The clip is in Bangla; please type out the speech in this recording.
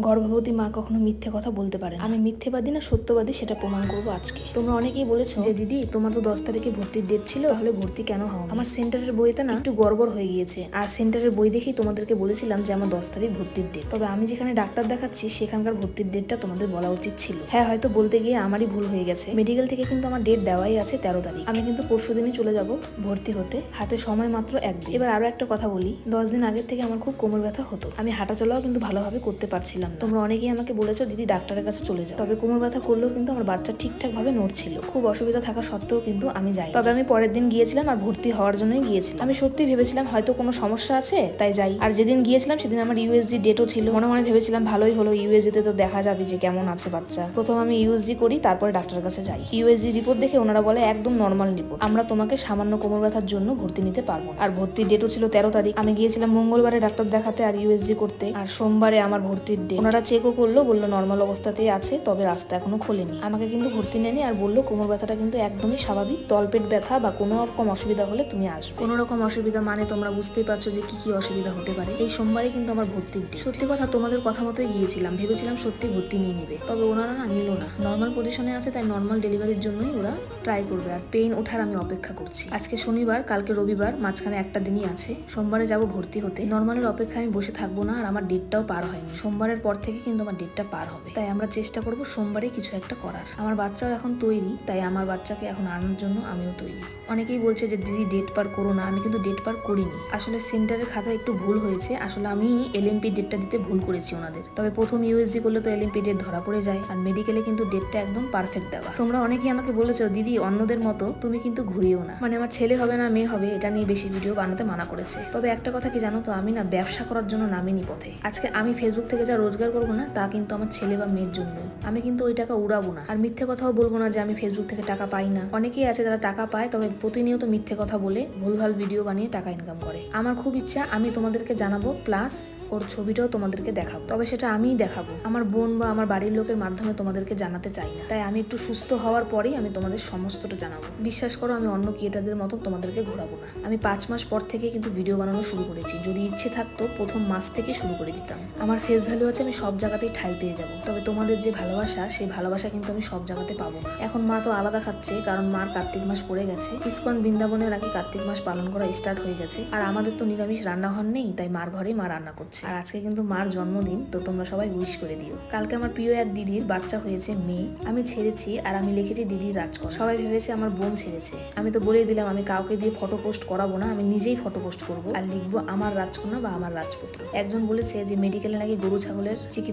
গর্ভবতী মা কখনো মিথ্যে কথা বলতে পারে না। আমি মিথ্যেবাদী না সত্যবাদী সেটা প্রমাণ করব আজকে। তোমরা অনেকেই বলেছ যে দিদি তোমার তো দশ তারিখে ভর্তির ডেট ছিল তাহলে ভর্তি কেন হও আমার সেন্টারের বইতে না একটু গড়বড় হয়ে গিয়েছে। আর সেন্টারের বই দেখেই তোমাদেরকে বলেছিলাম যে আমার দশ তারিখ ভর্তির ডেট তবে আমি যেখানে ডাক্তার দেখাচ্ছি সেখানকার ভর্তির ডেটটা তোমাদের বলা উচিত ছিল। হ্যাঁ হয়তো বলতে গিয়ে আমারই ভুল হয়ে গেছে। মেডিকেল থেকে কিন্তু আমার ডেট দেওয়াই আছে তেরো তারিখ। আমি কিন্তু পরশু দিনই চলে যাব ভর্তি হতে হাতে সময় মাত্র একদিন। এবার আরও একটা কথা বলি দশ দিন আগের থেকে আমার খুব কোমর ব্যথা হতো। আমি হাঁটা চলাও কিন্তু ভালোভাবে করতে পারছিলাম না। তোমরা অনেকেই আমাকে বলেছ, দিদি, ডাক্তারের কাছে চলে যাও। তবে কোমর ব্যথা করলেও কিন্তু আমার বাচ্চা ঠিকঠাক ভাবে নড়ছিল। খুব অসুবিধা থাকা সত্ত্বেও কিন্তু আমি যাই তবে আমি পরের দিন গিয়েছিলাম আর ভর্তি হওয়ার জন্যই গিয়েছিলাম। আমি সত্যি ভেবেছিলাম, হয়তো কোনো সমস্যা আছে, তাই যাই। আর যেদিন গিয়েছিলাম, সেদিন আমার ইউএসজি ডেটও ছিল। মনে মনে ভেবেছিলাম, ভালোই হলো ইউএসজি তে তো দেখা যাবে যে কেমন আছে বাচ্চা। প্রথম আমি ইউএসজি করি, তারপরে ডাক্তারের কাছে যাই। ইউএসজি রিপোর্ট দেখে ওনারা বলে, একদম নর্মাল রিপোর্ট আমরা তোমাকে সামান্য কোমর ব্যথার জন্য ভর্তি নিতে পারব আর ভর্তির ডেটও ছিল তেরো তারিখ। আমি গিয়েছিলাম মঙ্গলবারে ডাক্তার দেখাতে আর ইউএসজি করতে। আর সোমবারে আমার ভর্তির ডেট ওনারা চেকও করল বলল নর্মাল অবস্থাতেই আছে তবে রাস্তা এখনও খোলেনি। আমাকে কিন্তু ভর্তি নেয়নি আর বলল কোমর ব্যথাটা কিন্তু একদমই স্বাভাবিক। তলপেট ব্যথা বা কোনো রকম অসুবিধা হলে তুমি আসবে। কোনো রকম অসুবিধা মানে তোমরা বুঝতেই পারছ যে কি কি অসুবিধা হতে পারে। এই সোমবারে কিন্তু আমার ভর্তি। সত্যি কথা তোমাদের কথা মতোই গিয়েছিলাম। ভেবেছিলাম সত্যি ভর্তি নিয়ে নেবে। তবে ওনারা না নিল না। নর্মাল পজিশনে আছে তাই নর্মাল ডেলিভারির জন্যই ওরা ট্রাই করবে। আর পেইন ওঠার আমি অপেক্ষা করছি। আজকে শনিবার কালকে রবিবার মাঝখানে একটা দিনই আছে। সোমবারে যাব ভর্তি হতে। নর্মালের অপেক্ষা আমি বসে থাকব না আর আমার ডেটটাও পার হয়নি। সোমবারের পর থেকে কিন্তু আমার ডেটটা পার হবে। তাই আমরা চেষ্টা করব সোমবারে কিছু একটা করার। আমার বাচ্চাও এখন তৈরি, তাই আমার বাচ্চাকে এখন আনার জন্য আমিও তৈরি। অনেকেই বলছে যে, দিদি ডেট পার করো না। আমি কিন্তু ডেট পার করিনি। আসলে সেন্টারের খাতায় একটু ভুল হয়েছে। আসলে আমি এলএমপি ডেটটা দিতে ভুল করেছি ওনাদের। তবে প্রথম ইউএসজি করলে তো এলএমপি ডেট ধরা পড়ে যায়। আর মেডিকেলে কিন্তু ডেটটা একদম পারফেক্ট দেওয়া। তোমরা অনেকেই আমাকে বলেছ, দিদি, অন্যদের মতো তুমি কিন্তু ঘুরিও না। মানে আমার ছেলে হবে না, মেয়ে হবে, এটা নিয়ে বেশি ভিডিও বানাতে মানা করেছে। তবে একটা কথা কি জানো তো, আমি না ব্যবসা করার জন্য নামিনি পথে। আজকে আমি ফেসবুক থেকে যা রোজগার করব না, তা কিন্তু আমার ছেলে বা মেয়ের জন্যই। আমি কিন্তু ওই টাকা উড়াবো না। আর মিথ্যে কথাও বলব না যে আমি ফেসবুক থেকে টাকা পাই না। অনেকেই আছে যারা টাকা পায়, তবে প্রতিনিয়ত মিথ্যে কথা বলে ভুলভাল ভিডিও বানিয়ে টাকা ইনকাম করে। আমার খুব ইচ্ছা আমি তোমাদেরকে জানাব প্লাস ওর ছবিটাও তোমাদেরকে দেখাবো। তবে সেটা আমিই দেখাবো। আমার বোন বা আমার বাড়ির লোকের মাধ্যমে তোমাদেরকে জানাতে চাই না। তাই আমি একটু সুস্থ হওয়ার পরেই আমি তোমাদের সমস্তটা জানাব। বিশ্বাস করো, আমি অন্য ক্রিয়েটারদের মতো তোমাদেরকে ঘোরাবো না। আমি পাঁচ মাস পর থেকে কিন্তু ভিডিও বানানো শুরু করেছি। যদি ইচ্ছে থাকতো, প্রথম মাস থেকে শুরু করে দিতাম। আমার ফেস ভ্যালু আছে আমি সব জায়গাতেই ঠাই পেয়ে যাব। তবে তোমাদের যে ভালোবাসা, সেই ভালোবাসা কিন্তু আমি সব জায়গাতে পাবো। এখন মা তো আলাদা খাচ্ছে, কারণ মার কার্তিক মাস পড়ে গেছে। ইস্কন বৃন্দাবনের আগে কার্তিক মাস পালন করা স্টার্ট হয়ে গেছে। আর আমাদের তো নিরামিষ রান্নাঘর নেই, তাই মার ঘরে মা রান্না করছে। আর আজকে কিন্তু মার জন্মদিন, তো তোমরা সবাই উইশ করে দিও। কালকে আমার প্রিয় এক দিদির বাচ্চা হয়েছে মেয়ে। আমি ছেড়েছি আর আমি লিখেছি দিদির রাজকর সবাই ভেবেছে আমার বোন ছেড়েছে। আমি তো বলেই দিলাম, আমি কাউকে দিয়ে ফটো পোস্ট করাবো না, আমি নিজেই ফটো পোস্ট করব। আর লিখব আমার রাজকন্যা বা আমার রাজপুত্র। একজন বলেছে যে মেডিকেলে নাকি গরু ছাগলের চিকিৎসা